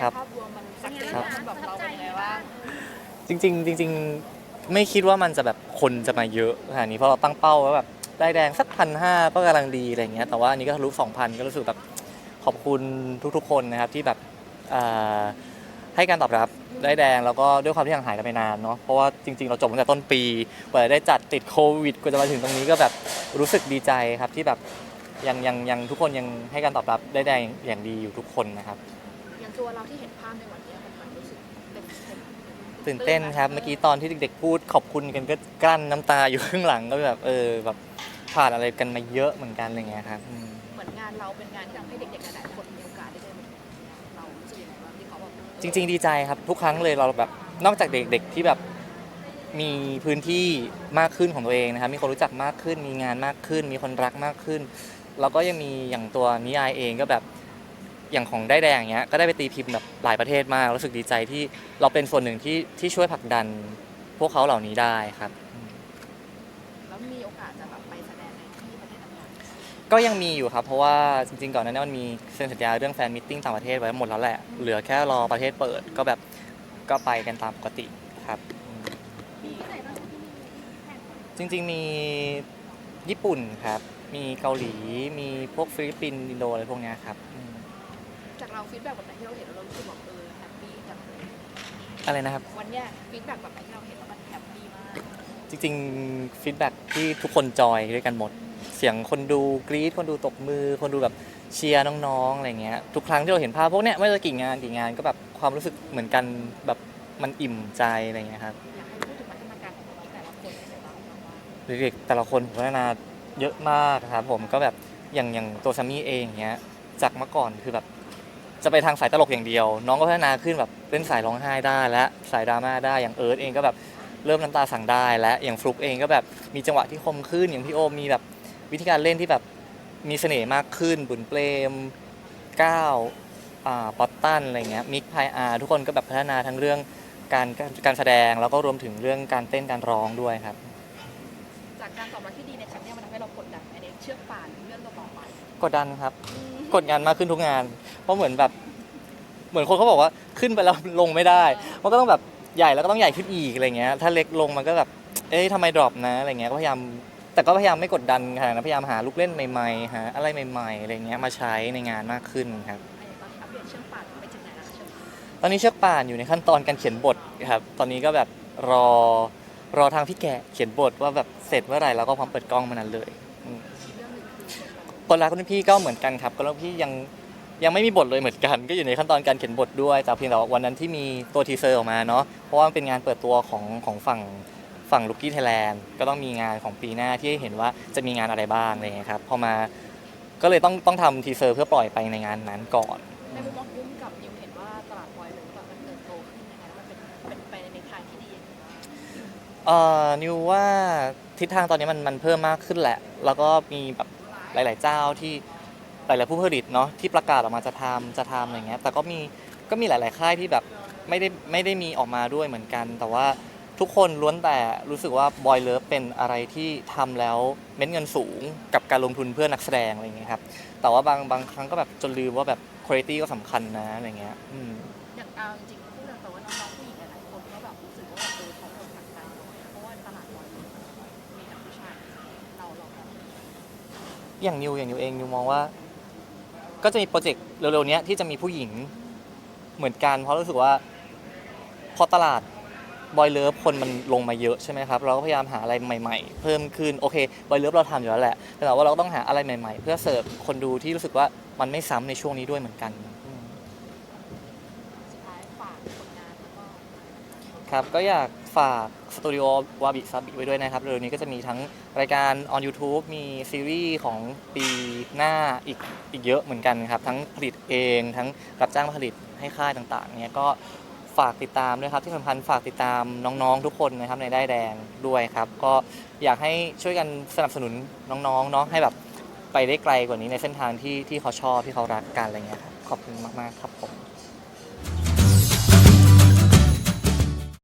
ครับ ภาพรวมมันสักเซสครับมันแบบเราเป็นไงบ้างจริงๆจริงๆไม่คิดว่ามันจะแบบคนจะมาเยอะขนาดนี้เพราะเราตั้งเป้าไว้แบบได้แดงสักพันห้าก็กำลังดีอะไรอย่างเงี้ยแต่ว่าอันนี้ก็ทะลุสองพันก็รู้สึกแบบขอบคุณทุกๆ คนนะครับที่แบบอ่าให้การตอบรับได้แดงแล้วก็ด้วยความที่ห่างหายกันไปนานเนาะเพราะว่าจริง ๆ เราจบตั้งแต่ต้นปีกว่าจะได้จัดติดโควิดกว่าจะมาถึงตรงนี้ก็แบบรู้สึกดีใจครับที่แบบ ยังยังยังทุกคนยังให้การตอบรับได้แดงอย่างดีอยู่ทุกคนนะครับ อย่างตัวเราที่เห็นภาพในวันนี้มันมันรู้สึกเต็มเต็มตื่นเต้นครับเมื่อกี้ตอนที่เด็กๆพูดขอบคุณกันก็กลั้นน้ำตาอยู่ข้างหลังก็แบบเออแบบผ่านอะไรกันมาเยอะเหมือนกันอะไรเงี้ยครับอืม เหมือนงานเราเป็นงานที่ทำให้เด็กๆหลายๆคนมีโอกาสได้เดินมาเรารู้สึกยังไงบ้างที่เขาแบบจริงๆดีใจครับทุกครั้งเลยเราแบบนอกจากเด็กๆที่แบบมีพื้นที่มากขึ้นของตัวเองนะครับมีคนรู้จักมากขึ้น มีงานมากขึ้น มีคนรักมากขึ้น แล้วก็ยังมีอย่างตัวนิยายเองก็แบบอย่างของได้แดงอย่างเงี้ยก็ได้ไปตีพิมพ์แบบหลายประเทศมากรู้สึกดีใจที่เราเป็นส่วนหนึ่งที่ที่ช่วยผลักดันพวกเขาเหล่านี้ได้ครับ แล้วมีโอกาสจะแบบไปแสดงในที่ประเทศต่างก็ยังมีอยู่ครับ เพราะว่าจริงๆก่อนหน้านี้มันมีเซ็นสัญญาเรื่องแฟนมิทติ้งต่างประเทศไว้หมดแล้วแหละ เหลือแค่รอประเทศเปิดก็แบบก็ไปกันตามปกติครับอืมๆมีไหนบ้างที่มีแข่งจริงๆมีญี่ปุ่นครับ มีเกาหลี มีพวกฟิลิปปินส์อินโดอะไรพวกเนี้ยครับอืมจากเราฟีดแบ็กแบบไหนที่เราเห็นแล้วเรารู้สึกแบบเออแฮปปี้จังเลยอะไรนะครับ วันเนี้ยฟีดแบ็กแบบไหนที่เราเห็นแล้วมันแฮปปี้มากจริงๆฟีดแบ็กที่ทุกคนจอยด้วยกันหมด เสียงคนดูกรี๊ดคนดูตบมือ คนดูแบบเชียร์น้องๆอะไรเงี้ยทุกครั้งที่เราเห็นภาพพวกเนี้ยไม่ว่าจะกี่งานกี่งานก็แบบความรู้สึกเหมือนกันแบบมันอิ่มใจอะไรเงี้ยครับอยากให้พูดถึงพัฒนาการของน้องๆแต่ละคนในแต่ละคนว่าเด็กๆแต่ละคนผมพัฒนา เยอะมากครับผมก็แบบอย่างอย่างตัวซัมมี่เองเงี้ยจากเมื่อก่อนคือแบบจะไปทางสายตลกอย่างเดียว น้องก็พัฒนาขึ้นแบบเล่นสายร้องไห้ได้และสายดราม่าได้อย่างเอิร์ธเองก็แบบเริ่มน้ำตาสั่งได้และอย่างฟลุกเองก็แบบมีจังหวะที่คมขึ้นอย่างพี่โอมมีแบบวิธีการเล่นที่แบบมีเสน่ห์มากขึ้น บุญเปรมก้าวป๊อตตันอะไรเงี้ยมิกไพอาร์ทุกคนก็แบบพัฒนาทั้งเรื่องการการแสดงแล้วก็รวมถึงเรื่องการเต้นการร้องด้วยครับ จากการตอบรับที่ดีในครั้งเนี้ยมันทำให้เรากดดันในเชือกป่านเรื่องต่อๆไปกดดันครับ กดงานมากขึ้นทุกงาน เพราะเหมือนแบบ เหมือนคนเขาบอกว่าขึ้นไปแล้วลงไม่ได้ มันก็ต้องแบบใหญ่แล้วก็ต้องใหญ่ขึ้นอีกอะไรเงี้ย ถ้าเล็กลงมันก็แบบ เอ๊ะทำไมดรอปนะอะไรเงี้ย ก็พยายาม แต่ก็พยายามไม่กดดันขนาดนั้นพยายามหาลูกเล่นใหม่ๆ หาอะไรใหม่ๆ อะไรเงี้ยมาใช้ในงานมากขึ้นครับไอ้ตอนที่อัปเดตเชือกป่านไปถึงไหนแล้วคะเชือกป่านตอนนี้เชือกป่านอยู่ในขั้นตอนการเขียนบทครับ ตอนนี้ก็แบบรอ รอทางพี่แกะเขียนบทว่าแบบเสร็จเมื่อไหร่แล้วก็พร้อมเปิดกล้องมื่อนั้นเลยอืมคนรักรุ่นพี่ก็เหมือนกันครับคนรักรุ่นพี่ยังยังไม่มีบทเลยเหมือนกัน ก็อยู่ในขั้นตอนการเขียนบทด้วย แต่เพียงแต่ว่าวันนั้นที่มีตัวทีเซอร์ออกมาเนาะเพราะว่ามันเป็นงานเปิดตัวของของฝั่งฝั่งลูกี้ไทยแลนด์ก็ต้องมีงานของปีหน้าที่ให้เห็นว่าจะมีงานอะไรบ้างอะไรอย่างเงี้ยครับพอมาก็เลยต้องต้องทำทีเซอร์เพื่อปล่อยไปในงานนั้นก่อน ในมุมมอง เอ่อนิวว่าทิศทางตอนนี้มันมันเพิ่มมากขึ้นแหละ แล้วก็มีแบบหลาย ๆ เจ้าที่หลาย ๆ ผู้ผลิตเนาะที่ประกาศออกมาจะทำจะทำอะไรเงี้ย แต่ก็มีก็มีหลาย ๆ ค่ายที่แบบไม่ได้ไม่ได้มีออกมาด้วยเหมือนกัน แต่ว่าทุกคนล้วนแต่รู้สึกว่าบอยเลิฟเป็นอะไรที่ทำแล้วเม็ดเงินสูงกับการลงทุนเพื่อนักแสดงอะไรเงี้ยครับ แต่ว่าบางบางครั้งก็แบบจนลืมว่าแบบคุณภาพก็สำคัญนะอะไรเงี้ยอืม อย่างเอาจริงๆ อย่างนิวอย่างนิวเองนิวมองว่า ก็จะมีโปรเจกต์เร็วๆเนี้ยที่จะมีผู้หญิงเหมือนกัน เพราะรู้สึกว่าพอตลาดบอยเลิฟคนมันลงมาเยอะใช่ไหมครับ เราก็พยายามหาอะไรใหม่ ๆ เพิ่มขึ้นโอเคบอยเลิฟเราทำอยู่แล้วแหละแต่ว่าเราก็ต้องหาอะไรใหม่ ๆ เพื่อเสิร์ฟคนดูที่รู้สึกว่ามันไม่ซ้ำในช่วงนี้ด้วยเหมือนกันอืม สุดท้ายฝากผลงานแล้วก็ ครับก็อยากฝากสตูดิโอวาบิซับบิไว้ด้วยนะครับเร็วๆนี้ก็จะมีทั้งรายการ on YouTube มีซีรีส์ของปีหน้าอีกอีกเยอะเหมือนกันครับ ทั้งผลิตเองทั้งรับจ้างผลิตให้ค่ายต่างๆเนี่ยก็ฝากติดตามด้วยครับ ที่สำคัญฝากติดตามน้องๆทุกคนนะครับในได้แดงด้วยครับ ก็อยากให้ช่วยกันสนับสนุนน้องๆเนาะให้แบบไปได้ไกลกว่านี้ในเส้นทางที่ที่เขาชอบที่เขารักกันอะไรเงี้ยครับขอบคุณมากๆครับผม